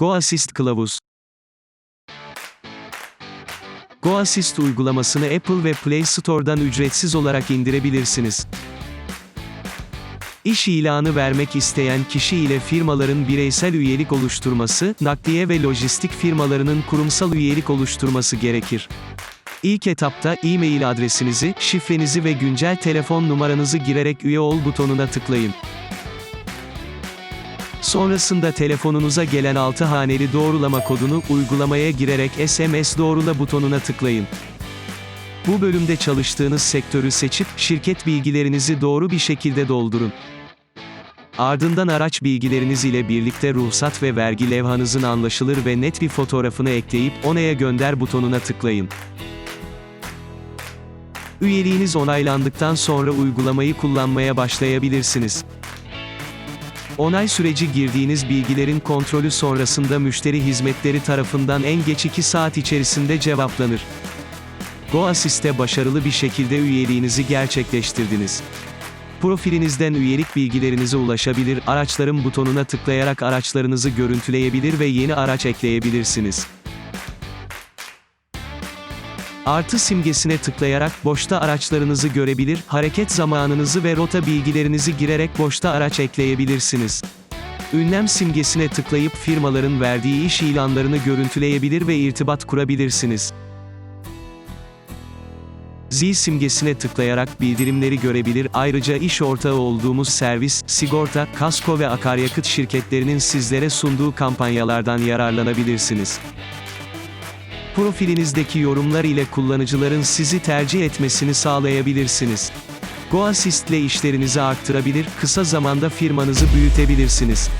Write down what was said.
Go Assist Kılavuz Go Assist uygulamasını Apple ve Play Store'dan ücretsiz olarak indirebilirsiniz. İş ilanı vermek isteyen kişi ile firmaların bireysel üyelik oluşturması, nakliye ve lojistik firmalarının kurumsal üyelik oluşturması gerekir. İlk etapta e-mail adresinizi, şifrenizi ve güncel telefon numaranızı girerek üye ol butonuna tıklayın. Sonrasında telefonunuza gelen 6 haneli doğrulama kodunu uygulamaya girerek SMS doğrula butonuna tıklayın. Bu bölümde çalıştığınız sektörü seçip şirket bilgilerinizi doğru bir şekilde doldurun. Ardından araç bilgileriniz ile birlikte ruhsat ve vergi levhanızın anlaşılır ve net bir fotoğrafını ekleyip onaya gönder butonuna tıklayın. Üyeliğiniz onaylandıktan sonra uygulamayı kullanmaya başlayabilirsiniz. Onay süreci girdiğiniz bilgilerin kontrolü sonrasında müşteri hizmetleri tarafından en geç 2 saat içerisinde cevaplanır. Go Assist'e başarılı bir şekilde üyeliğinizi gerçekleştirdiniz. Profilinizden üyelik bilgilerinize ulaşabilir, araçların butonuna tıklayarak araçlarınızı görüntüleyebilir ve yeni araç ekleyebilirsiniz. Artı simgesine tıklayarak boşta araçlarınızı görebilir, hareket zamanınızı ve rota bilgilerinizi girerek boşta araç ekleyebilirsiniz. Ünlem simgesine tıklayıp firmaların verdiği iş ilanlarını görüntüleyebilir ve irtibat kurabilirsiniz. Zil simgesine tıklayarak bildirimleri görebilir, ayrıca iş ortağı olduğumuz servis, sigorta, kasko ve akaryakıt şirketlerinin sizlere sunduğu kampanyalardan yararlanabilirsiniz. Profilinizdeki yorumlar ile kullanıcıların sizi tercih etmesini sağlayabilirsiniz. Go Assist ile işlerinizi arttırabilir, kısa zamanda firmanızı büyütebilirsiniz.